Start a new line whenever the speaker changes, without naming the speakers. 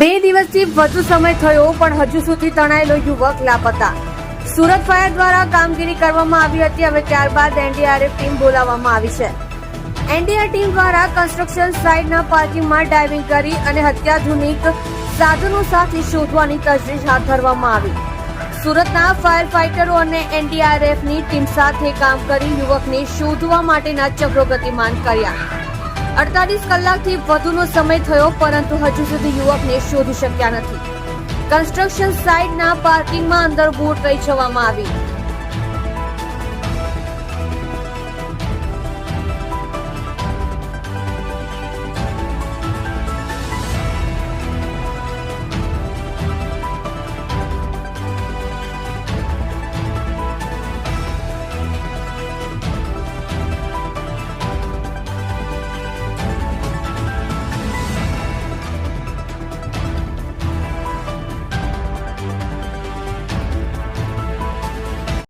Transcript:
બે દિવસથી વધુ સમય થયો, પણ હજુ સુધી તણાયેલો યુવક લાપતા. સુરત ફાયર દ્વારા કામગીરી કરવામાં આવી હતી, હવે ત્યારબાદ એનડીઆરએફ ટીમ બોલાવવામાં આવી છે. એનડીઆર ટીમ દ્વારા કન્સ્ટ્રક્શન સાઇટના પાર્કિંગમાં ડાઇવિંગ કરી અને અત્યાધુનિક સાધનો સાથે શોધવાની તજવીજ હાથ ધરવામાં આવી. સુરતના ફાયર ફાઇટરો અને એનડીઆરએફની ટીમ સાથે કામ કરી યુવકને શોધવા માટેના ચક્રો ગતિમાન કર્યા. અડતાલીસ કલાકથી વધુનો સમય થયો, પરંતુ હજુ સુધી યુવકને શોધી શક્યા નથી. કન્સ્ટ્રક્શન સાઇટના પાર્કિંગમાં અંદર બોટ લઈ જવામાં આવી.